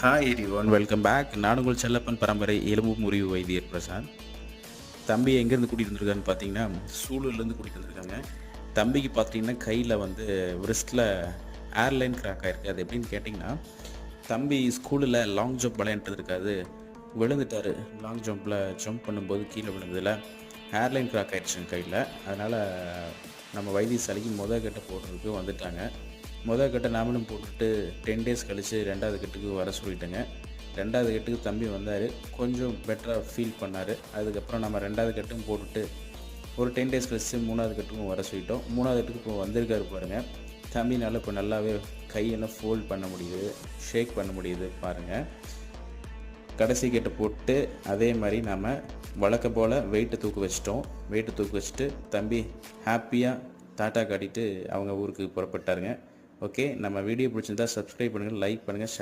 Hi one welcome back நான் உங்கள் செல்லப்பன் பரம்பரை எலும்பு முறிவு வைத்தியர் பிரசாத் தம்பி எங்கேருந்து கூட்டிகிட்டு வந்திருக்கான்னு பார்த்தீங்கன்னா சூலூர்லேருந்து கூட்டிகிட்டு வந்திருக்காங்க. தம்பிக்கு பார்த்தீங்கன்னா கையில் வந்து ரிஸ்ட்டில் ஏர்லைன் கிராக் ஆகிருக்கு அது எப்படின்னு கேட்டிங்கன்னா தம்பி ஸ்கூலில் லாங் ஜம்ப் விளையாண்டுட்டு இருக்காது விழுந்துட்டார் லாங் ஜம்பில் ஜம்ப் பண்ணும்போது கீழே விழுந்ததில் ஏர்லைன் கிராக் ஆயிடுச்சுங்க கையில். அதனால் நம்ம வைத்தியசாலைக்கு முத கட்ட போடுறதுக்கு வந்துட்டாங்க. முதல் கட்டை நாமளும் போட்டுட்டு டென் டேஸ் கழித்து ரெண்டாவது கட்டுக்கு வர சொல்லிட்டேங்க. ரெண்டாவது கட்டுக்கு தம்பி வந்தார். கொஞ்சம் பெட்டராக ஃபீல் பண்ணார். அதுக்கப்புறம் நம்ம ரெண்டாவது கட்டும் போட்டுட்டு ஒரு டென் டேஸ் கழிச்சு மூணாவது கட்டுக்கும் வர சொல்லிட்டோம். மூணாவது கட்டுக்கு இப்போ வந்திருக்காரு பாருங்கள் தம்பினால் இப்போ நல்லாவே கையெல்லாம் ஃபோல்ட் பண்ண முடியுது. ஷேக் பண்ண முடியுது பாருங்கள் கடைசி கட்டு போட்டு அதே மாதிரி நாம் வழக்க போல் வெயிட்டை தூக்கு வச்சிட்டோம். வெயிட்டை தூக்கு வச்சுட்டு தம்பி ஹாப்பியாக டாட்டா காட்டிட்டு அவங்க ஊருக்கு புறப்பட்டாருங்க. ஓகே நம்ம வீடியோ பிடிச்சிருந்தா சப்ஸ்கிரைப் பண்ணுங்கள் லைக் பண்ணுங்கள் ஷேர்